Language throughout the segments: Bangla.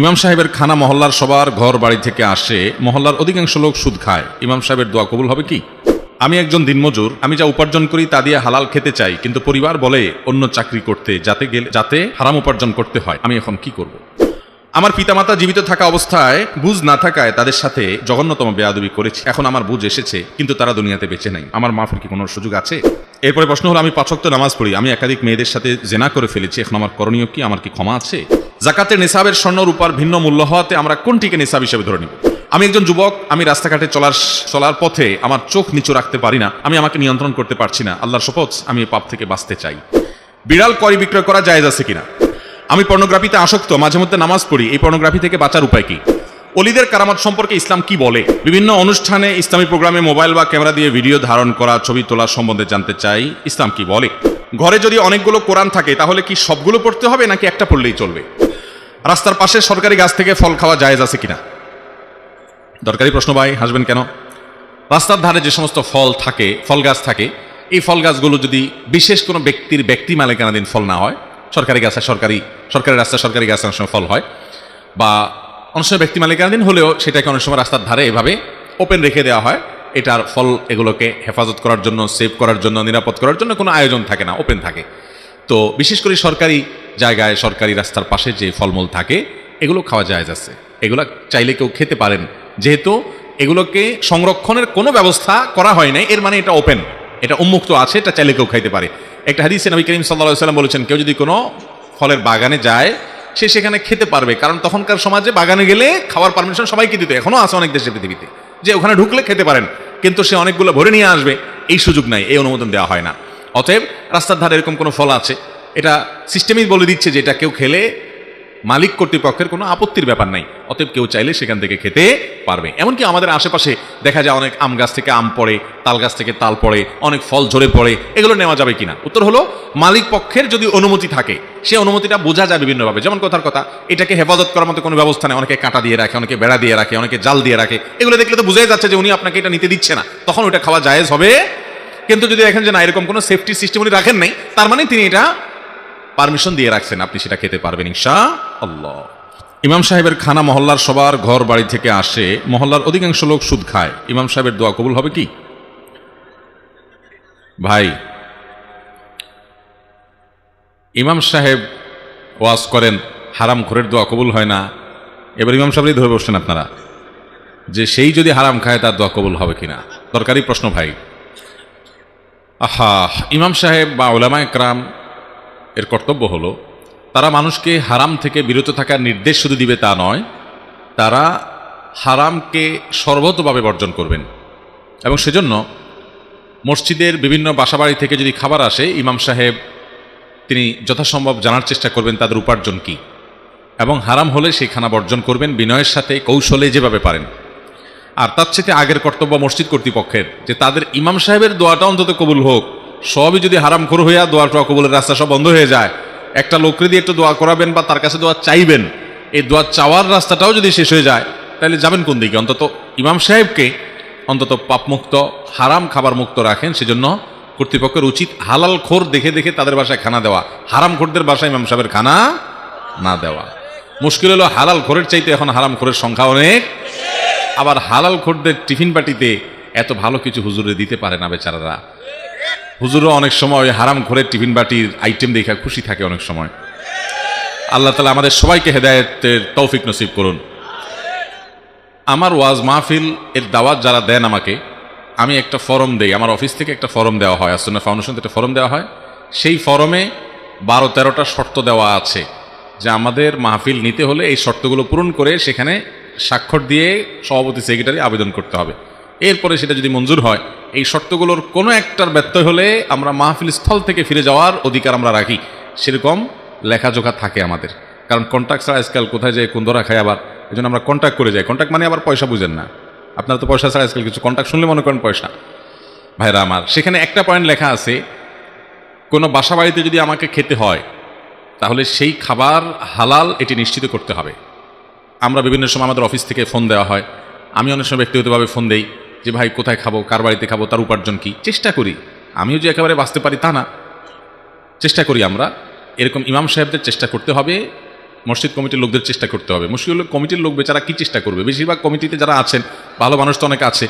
ইমাম সাহেবের খানা মহল্লার সবার ঘর বাড়ি থেকে আসে, মহল্লার অধিকাংশ লোক সুদ খায়। ইমাম সাহেবের দোয়া কবুল হবে কি? আমি একজন দিনমজুর, আমি যা উপার্জন করি তা দিয়ে হালাল খেতে চাই, কিন্তু পরিবার বলে অন্য চাকরি করতে যাতে গেলে, যাতে হারাম উপার্জন করতে হয়, আমি এখন কি করব। আমার পিতামাতা জীবিত থাকা অবস্থায় বুঝ না থাকায় তাদের সাথে জঘন্যতম বেয়াদবি করেছি। এখন আমার বুঝ এসেছে, কিন্তু তারা দুনিয়াতে বেঁচে নাই। আমার মাফের কি কোনো সুযোগ আছে? এরপরে প্রশ্ন হলো, আমি পাঁচক্ত নামাজ পড়ি, আমি একাধিক মেয়েদের সাথে জেনা করে ফেলেছি, এখন আমার করণীয় কি? আমার কি ক্ষমা আছে? জাকাতের নিসাবের স্বর্ণ রূপার ভিন্ন মূল্য হওয়াতে আমরা কোনটিকে নিসাব হিসেবে ধরে নিব? আমি একজন যুবক, আমি রাস্তাঘাটে চলার চলার পথে আমার চোখ নিচু রাখতে পারি না, আমি আমাকে নিয়ন্ত্রণ করতে পারছি না। আল্লাহর শপথ, আমি পাপ থেকে বাঁচতে চাই। বিড়াল করি বিক্রয় করা জায়েজ আছে কিনা? আমি পর্নোগ্রাফিতে আসক্ত, মাঝে মধ্যে নামাজ পড়ি, এই পর্নোগ্রাফি থেকে বাঁচার উপায় কি? অলিদের কারামত সম্পর্কে ইসলাম কি বলে? বিভিন্ন অনুষ্ঠানে ইসলামী প্রোগ্রামে মোবাইল বা ক্যামেরা দিয়ে ভিডিও ধারণ করা, ছবি তোলা সম্বন্ধে জানতে চাই, ইসলাম কি বলে? ঘরে যদি অনেকগুলো কোরআন থাকে, তাহলে কি সবগুলো পড়তে হবে, নাকি একটা পড়লেই চলবে? রাস্তার পাশে সরকারি গাছ থেকে ফল খাওয়া জায়েজ আছে কিনা? দরকারি প্রশ্ন ভাই, হাসবেন কেন? রাস্তার ধারে যে সমস্ত ফল থাকে, ফল গাছ থাকে, এই ফল গাছগুলো যদি বিশেষ কোনো ব্যক্তির ব্যক্তি মালিকানাধীন ফল না হয়, সরকারি গাছে সরকারি সরকারি রাস্তায় সরকারি গাছে অনেক সময় ফল হয়, বা অনেক সময় ব্যক্তি মালিকানাধীন হলেও সেটাকে অনেক সময় রাস্তার ধারে এভাবে ওপেন রেখে দেওয়া হয়, এটার ফল এগুলোকে হেফাজত করার জন্য সেভ করার জন্য, নিরাপদ করার জন্য কোনো আয়োজন থাকে না ওপেন থাকে। তো বিশেষ করে সরকারি জায়গায় সরকারি রাস্তার পাশে যে ফলমূল থাকে, এগুলো খাওয়া যায় আছে। এগুলো চাইলে কেউ খেতে পারেন। যেহেতু এগুলোকে সংরক্ষণের কোনো ব্যবস্থা করা হয় নাই, এর মানে এটা ওপেন এটা উন্মুক্ত আছে, এটা চাইলে কেউ খাইতে পারে। একটা হাদিসে নবী করিম সাল্লাহ সাল্লাম বলেছেন, কেউ যদি কোনো ফলের বাগানে যায়, সে সেখানে খেতে পারবে। কারণ তখনকার সমাজে বাগানে গেলে খাওয়ার পারমিশন সবাইকে দিত এখনও আছে অনেক দেশে পৃথিবীতে। যে ওখানে ঢুকলে খেতে পারেন, কিন্তু সে অনেকগুলো ভরে নিয়ে আসবে। এই সুযোগ নাই, এই অনুমোদন দেওয়া হয় না। অতএব রাস্তার ধারে এরকম কোনো ফল আছে। এটা সিস্টেমই বলে দিচ্ছে যে এটা কেউ খেলে মালিক কর্তৃপক্ষের কোনো আপত্তির ব্যাপার নাই। অতএব কেউ চাইলে সেখান থেকে খেতে পারবে। এমনকি আমাদের আশেপাশে দেখা যায় অনেক আম গাছ থেকে আম পড়ে, তাল গাছ থেকে তাল পড়ে, অনেক ফল ঝরে পড়ে, এগুলো নেওয়া যাবে কিনা? উত্তর হলো, মালিক পক্ষের যদি অনুমতি থাকে, সে অনুমতিটা বোঝা যায় বিভিন্নভাবে। যেমন কথার কথা, এটাকে হেফাজত করার মতো কোনো ব্যবস্থা নেই। অনেকে কাঁটা দিয়ে রাখে, অনেকে বেড়া দিয়ে রাখে, অনেকে জাল দিয়ে রাখে। এগুলো দেখলে তো বোঝাই যাচ্ছে যে উনি আপনাকে এটা নিতে দিচ্ছে না। তখন ওটা খাওয়া জায়েজ হবে। কিন্তু যদি দেখেন যে না, এরকম কোনো সেফটি সিস্টেম উনি রাখেন নাই, তার মানে তিনি এটা পারমিশন দিয়ে রাখছেন, আপনি সেটা খেতে পারবেন ইনশা আল্লাহ ইমাম সাহেবের খানা মহল্লার সবার ঘর বাড়ি থেকে আসে, মহল্লার অধিকাংশ লোক সুদ খায়। ইমাম সাহেবের দোয়া কবুল হবে কি? ভাই, ইমাম সাহেব ওয়াজ করেন, হারাম ঘরের দোয়া কবুল হয় না। এবার ইমাম সাহেবই ধরে বসছেন আপনারা। যে সেই যদি হারাম খায়, তার দোয়া কবুল হবে কিনা? দরকারি প্রশ্ন, ভাই। আহা, ইমাম সাহেব বা ওলামা একরাম এর কর্তব্য হলো, তারা মানুষকে হারাম থেকে বিরত থাকার নির্দেশ শুধু দিবে তা নয়, তারা হারামকে সর্বতভাবে বর্জন করবেন। এবং সেজন্য মসজিদের বিভিন্ন বাসাবাড়ি থেকে যদি খাবার আসে, ইমাম সাহেব তিনি যথাসম্ভব জানার চেষ্টা করবেন তাদের উপার্জন কি। এবং হারাম হলে সেই খানা বর্জন করবেন বিনয়ের সাথে, কৌশলে যেভাবে পারেন। আর তার চেয়ে আগের কর্তব্য মসজিদ কর্তৃপক্ষের, যে তাদের ইমাম সাহেবের দোয়াটা অন্তত কবুল হোক। সবই যদি হারাম খোর হইয়া দোয়াটা কবুলের রাস্তা সব বন্ধ হয়ে যায়, একটা লোকরে দিয়ে একটু দোয়া করাবেন বা তার কাছে দোয়া চাইবেন, এই দোয়া চাওয়ার রাস্তাটাও যদি শেষ হয়ে যায়, তাহলে যাবেন কোন দিকে? অন্তত ইমাম সাহেবকে অন্তত পাপমুক্ত, হারাম খাবার মুক্ত রাখেন, সেজন্য কর্তৃপক্ষের উচিত হালাল খোর দেখে দেখে তাদের বাসায় খানা দেওয়া। হারাম খোরদের বাসায় ইমাম সাহেবের খানা না দেওয়া। মুশকিল হলো হালাল খোরের চাইতে এখন হারাম খোরের সংখ্যা অনেক। আবার হালাল খোরদের টিফিন পার্টিতে এত ভালো কিছু হুজুরে দিতে পারে না বেচারারা। হুজুরও অনেক সময় ওই হারাম ঘরের টিফিন বাটির আইটেম দেখে খুশি থাকে অনেক সময়। আল্লাহ তালা আমাদের সবাইকে হেদায়তের তৌফিক নসিব করুন। আমার ওয়াজ মাহফিল এর দাওয়াত যারা দেন আমাকে, আমি একটা ফরম দেই। আমার অফিস থেকে একটা ফরম দেওয়া হয় আসন্ন ফাউন্ডেশন থেকে ফরম দেওয়া হয়। সেই ফরমে বারো তেরোটা শর্ত দেওয়া আছে, যে আমাদের মাহফিল নিতে হলে এই শর্তগুলো পূরণ করে সেখানে স্বাক্ষর দিয়ে সভাপতি সেক্রেটারি আবেদন করতে হবে। এরপরে সেটা যদি মঞ্জুর হয়, এই শর্তগুলোর কোনো একটার ব্যত্যয় হলে আমরা মাহফিল স্থল থেকে ফিরে যাওয়ার অধিকার আমরা রাখি। সেরকম লেখাজোখা থাকে আমাদের। কারণ কন্ট্যাক্ট ছাড়া আজকাল কোথায় যায় কুন্দরা খায় আবার এই জন্য আমরা কন্ট্যাক্ট করে যাই। কন্ট্যাক্ট মানে আবার পয়সা বুঝেন না। আপনারা তো পয়সা ছাড়া আজকাল কিছু কন্ট্যাক্ট শুনলে মনে করেন পয়সা। ভাইরা আমার, সেখানে একটা পয়েন্ট লেখা আছে, কোনো বাসা বাড়িতে যদি আমাকে খেতে হয়, তাহলে সেই খাবার হালাল এটি নিশ্চিত করতে হবে। আমরা বিভিন্ন সময় আমাদের অফিস থেকে ফোন দেওয়া হয়। আমি অনেক সময় ব্যক্তিগতভাবে ফোন দেই। যে ভাই, কোথায় খাব, কার বাড়িতে খাব, তার উপার্জন কি? চেষ্টা করি। আমিও যে একেবারে বাঁচতে পারি তা না। চেষ্টা করি আমরা। এরকম ইমাম সাহেবদের চেষ্টা করতে হবে, মসজিদ কমিটির লোকদের চেষ্টা করতে হবে। মুশকিল কমিটির লোক বেচারা কি চেষ্টা করবে? বেশিরভাগ কমিটিতে যারা আছেন, ভালো মানুষ তো অনেক আছে।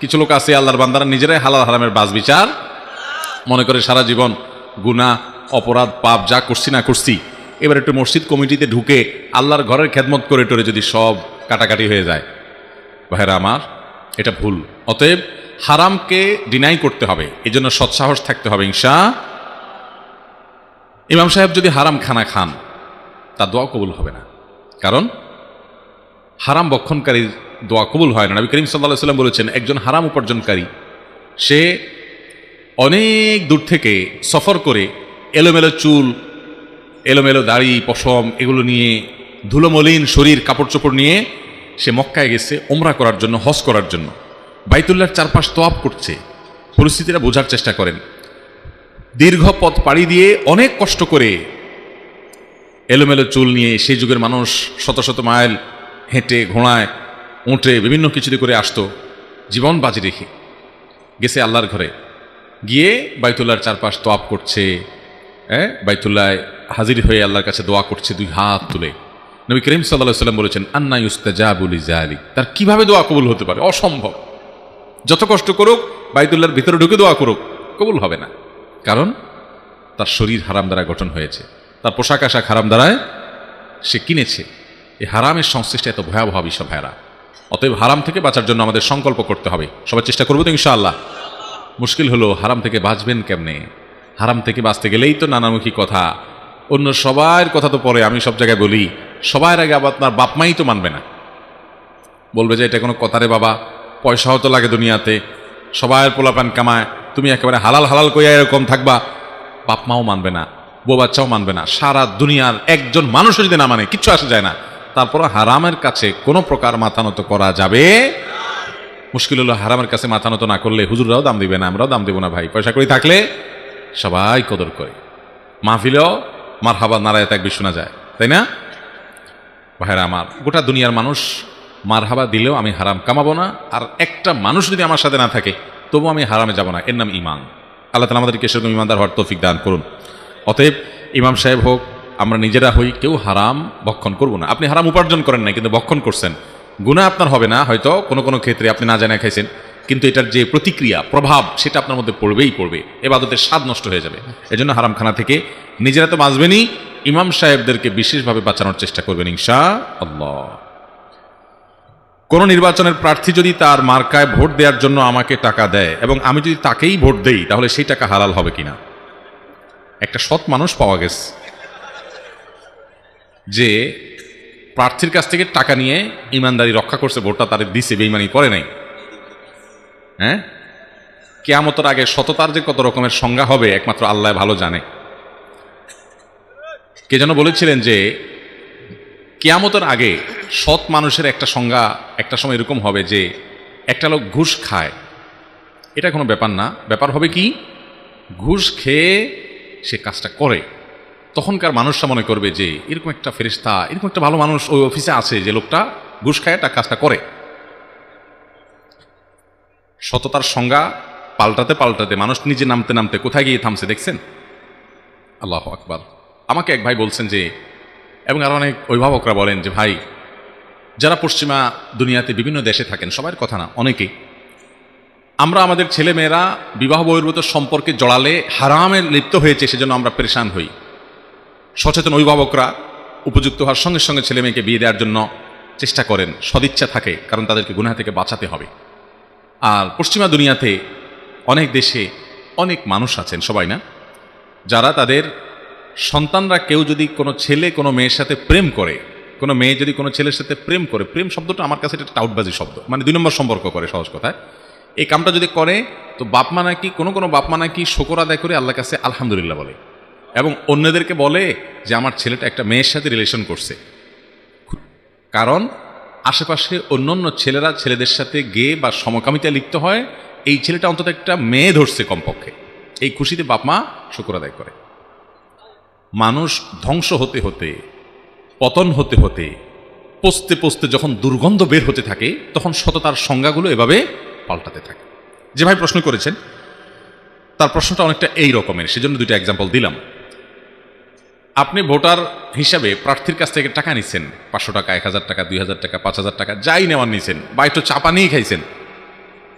কিছু লোক আছে আল্লাহর বান্দারা, নিজেরাই হালাল হারামের বাস বিচার মনে করে সারা জীবন গুণা অপরাধ, পাপ যা করছি না করছি, এবার একটু মসজিদ কমিটিতে ঢুকে আল্লাহর ঘরের খেদমত করে টরে যদি সব কাটাকাটি হয়ে যায়। ভাইরা আমার এটা ভুল। অতএব হারামকে ডিনাই করতে হবে। এই জন্য সৎসাহস থাকতে হবে ইনশা। ইমাম সাহেব যদি হারাম খানা খান, তা দোয়া কবুল হবে না। কারণ হারাম বক্ষণকারীর দোয়া কবুল হয় না। নবী করিম সাল্লাহ সাল্লাম বলেছেন, একজন হারাম উপার্জনকারী, সে অনেক দূর থেকে সফর করে এলোমেলো চুল, এলোমেলো দাড়ি, পশম, এগুলো নিয়ে ধুলোমলিন শরীর কাপড় চোপড় নিয়ে সে মক্কায় গেছে ওমরা করার জন্য, হজ করার জন্য। বাইতুল্লার চারপাশ তোয়াপ করছে। পরিস্থিতিটা বোঝার চেষ্টা করেন। দীর্ঘ পথ পাড়ি দিয়ে অনেক কষ্ট করে এলোমেলো চুল নিয়ে সেই যুগের মানুষ শত শত মাইল হেঁটে, ঘোড়ায়, উঁটে বিভিন্ন কিছুতে করে আসতো, জীবন বাজি রেখে। গেছে আল্লাহর ঘরে। গিয়ে বাইতুল্লাহর চারপাশ তোয়াপ করছে। হ্যাঁ বাইতুল্লায় হাজির হয়ে আল্লাহর কাছে দোয়া করছে দুই হাত তুলে। নবী করিম সাল্লাহ সাল্লাম বলেছেন, আন্না ইউস্তাজাবুলি জালি তার কীভাবে দোয়া কবুল হতে পারে? অসম্ভব। যত কষ্ট করুক, বাইতুল্লাহর ভিতরে ঢুকে দোয়া করুক, কবুল হবে না। কারণ, তার শরীর হারাম দ্বারা গঠন হয়েছে। তার পোশাক আশাক হারাম দ্বারায় সে কিনেছে। এই হারামের সংশ্লিষ্ট এত ভয়াবহ বিষয় ভাইরা অতএব হারাম থেকে বাঁচার জন্য আমাদের সংকল্প করতে হবে। সবাই চেষ্টা করব তো ইনশাআল্লাহ। মুশকিল হলো, হারাম থেকে বাঁচবেন কেমনে? হারাম থেকে বাঁচতে গেলেই তো নানামুখী কথা। অন্য সবার কথা তো পরে, আমি সব জায়গায় বলি সবার আগে আবার আপনার বাপমাই তো মানবে না। বলবে যে এটা কোনো কথারে বাবা, পয়সাও তো লাগে দুনিয়াতে। সবাই পোলাপান কামায়, তুমি একেবারে হালাল হালাল কইয়া এরকম থাকবা। বাপ মাও মানবে না, বউ বাচ্চাও মানবে না, সারা দুনিয়ার একজন মানুষও যদি না মানে কিচ্ছু আসে যায় না। তারপর হারামের কাছে কোনো প্রকার মাথা নত করা যাবে? মুশকিল হলো হারামের কাছে মাথা নত না করলে হুজুররাও দাম দিবে না, আমরাও দাম দেবো না ভাই। পয়সা করি থাকলে? সবাই কদর করে। মাহফিলেও মার হাবা নারায় একবি শোনা যায়, তাই না? ভাইরা আমার, গোটা দুনিয়ার মানুষ মার হাবা দিলেও আমি হারাম কামাবো না, আর একটা মানুষ যদি আমার সাথে না থাকে, তবু আমি হারামে যাব না। এর নাম ইমান আল্লাহ তালা আমাদেরকে সেরকম ইমানদার হওয়ার তৌফিক দান করুন। অতএব ইমাম সাহেব হোক, আমরা নিজেরা হই, কেউ হারাম ভক্ষণ করব না। আপনি হারাম উপার্জন করেন না কিন্তু ভক্ষণ করছেন। গুণা আপনার হবে না, হয়তো কোনো কোনো ক্ষেত্রে আপনি না জানা খাইছেন, কিন্তু এটার যে প্রতিক্রিয়া, প্রভাব, সেটা আপনার মধ্যে পড়বেই পড়বে। এবাদতের স্বাদ নষ্ট হয়ে যাবে। এজন্য হারামখানা থেকে নিজেরা তো বাঁচবেনই ইমাম সাহেবদেরকে বিশেষভাবে বাঁচানোর চেষ্টা করবেন, ইনশা আল্লাহ। কোন নির্বাচনের প্রার্থী যদি তার মার্কায় ভোট দেওয়ার জন্য আমাকে টাকা দেয় এবং আমি যদি তাকেই ভোট দেই, তাহলে সেই টাকা হালাল হবে কিনা? একটা সৎ মানুষ পাওয়া গেছে যে প্রার্থীর কাছ থেকে টাকা নিয়ে ইমানদারি রক্ষা করছে, ভোটটা তাদের দিছে বেইমানি করে নাই। হ্যাঁ? কেয়ামতের আগে সততার যে কত রকমের সংজ্ঞা হবে, একমাত্র আল্লাহ ভালো জানে। কে যেন বলেছিলেন যে, কেয়ামতের আগে সৎ মানুষের একটা সংজ্ঞা একটা সময় এরকম হবে যে, একটা লোক ঘুষ খায়। এটা কোনো ব্যাপার না। ব্যাপার হবে কি? ঘুষ খেয়ে সে কাজটা করে। তখনকার মানুষরা মনে করবে যে, এরকম একটা ফেরিস্তা এরকম একটা ভালো মানুষ ওই অফিসে আছে যে লোকটা ঘুষ খায় একটা কাজটা করে। সততার সংজ্ঞা পাল্টাতে পাল্টাতে, মানুষ নিজে নামতে নামতে কোথায় গিয়ে থামছে দেখছেন? আল্লাহ আকবার। আমাকে এক ভাই বলছেন যে, এবং আরও অনেক অভিভাবকরা বলেন যে, ভাই, যারা পশ্চিমা দুনিয়াতে বিভিন্ন দেশে থাকেন, সবার কথা না অনেকেই আমরা আমাদের ছেলে মেয়েরা বিবাহ বহির্ভূত সম্পর্কে জড়ালে হারামে লিপ্ত হয়েছে, সেজন্য আমরা পরেশান হই। সচেতন অভিভাবকরা উপযুক্ত হওয়ার সঙ্গে সঙ্গে ছেলে মেয়েকে বিয়ে দেওয়ার জন্য চেষ্টা করেন, সদিচ্ছা থাকে, কারণ তাদেরকে গুনাহ থেকে বাঁচাতে হবে। আর পশ্চিমা দুনিয়াতে অনেক দেশে অনেক মানুষ আছেন, সবাই না, যারা তাদের সন্তানরা কেউ যদি কোনো ছেলে কোনো মেয়ের সাথে প্রেম করে, কোনো মেয়ে যদি কোনো ছেলের সাথে প্রেম করে, প্রেম শব্দটা আমার কাছে এটা টাউটবাজি শব্দ মানে দুই নম্বর সম্পর্ক করে সহজ কথায়। এই কামটা যদি করে, তো বাপমা নাকি, কোনো কোনো বাপমা নাকি শকর আদায় করে আল্লাহ কাছে আলহামদুলিল্লাহ বলে। এবং অন্যদেরকে বলে যে, আমার ছেলেটা একটা মেয়ের সাথে রিলেশন করছে। কারণ আশেপাশে অন্য অন্য ছেলেরা ছেলেদের সাথে গে বা সমকামিতা লিপ্ত হয়, এই ছেলেটা অন্তত একটা মেয়ে ধরছে কমপক্ষে। এই খুশিতে বাপমা শুক্র আদায় করে। মানুষ ধ্বংস হতে হতে, পতন হতে হতে পস্তে পস্তে যখন দুর্গন্ধ বের হতে থাকে, তখন সততার সংজ্ঞাগুলো এভাবে পাল্টাতে থাকে। যে ভাই প্রশ্ন করেছেন, তার প্রশ্নটা অনেকটা এই রকমের, সেজন্য দুইটা এক্সাম্পল দিলাম। আপনি ভোটার হিসাবে প্রার্থীর কাছ থেকে টাকা নিছেন, পাঁচশো টাকা, এক হাজার টাকা, দুই হাজার টাকা, পাঁচ হাজার টাকা, যাই নেওয়ার নিছেন, বা একটু চাপা নিয়েই খাইছেন।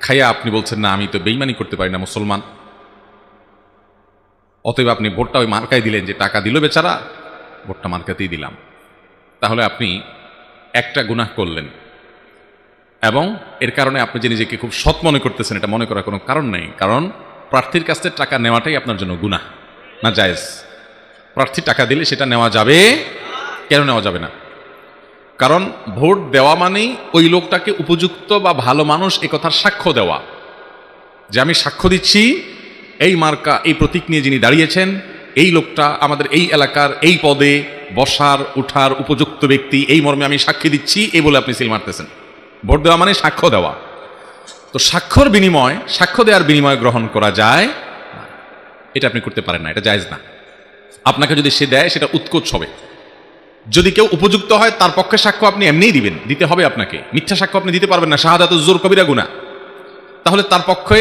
খাইয়া আপনি বলছেন, না, আমি তো বেইমানি করতে পারি না, মুসলমান। অতএব আপনি ভোটটা ওই মার্কায় দিলেন যে টাকা দিল বেচারা, ভোটটা মার্কাতেই দিলাম। তাহলে আপনি একটা গুনাহ করলেন। এবং এর কারণে আপনি যে নিজেকে খুব সৎ মনে করতেছেন, এটা মনে করার কোনো কারণ নেই। কারণ প্রার্থীর কাছ থেকে টাকা নেওয়াটাই আপনার জন্য গুনাহ, না জায়েজ। প্রার্থী টাকা দিলে সেটা নেওয়া যাবে? কেন নেওয়া যাবে না? কারণ ভোট দেওয়া মানেই ওই লোকটাকে উপযুক্ত বা ভালো মানুষ এ কথার সাক্ষ্য দেওয়া। যে আমি সাক্ষ্য দিচ্ছি এই মার্কা, এই প্রতীক নিয়ে যিনি দাঁড়িয়েছেন, এই লোকটা আমাদের এই এলাকার এই পদে বসার, উঠার উপযুক্ত ব্যক্তি। এই মর্মে আমি সাক্ষী দিচ্ছি, এই বলে আপনি সিল মারতেছেন। ভোট দেওয়া মানে সাক্ষ্য দেওয়া। তো সাক্ষ্যর বিনিময়, সাক্ষ্য দেওয়ার বিনিময় গ্রহণ করা যায় এটা আপনি করতে পারেন না, এটা জায়েজ না। আপনাকে যদি সে দেয়, সেটা উৎকোচ হবে। যদি কেউ উপযুক্ত হয়, তার পক্ষে সাক্ষ্য আপনি এমনিই দিবেন, দিতে হবে আপনাকে। মিথ্যা সাক্ষ্য আপনি দিতে পারবেন না শাহাদাত জোর কবিরা গুণা তাহলে তার পক্ষে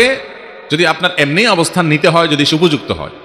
যদি আপনার এমনি অবস্থান নিতে হয় যদি সুপযুক্ত হয়।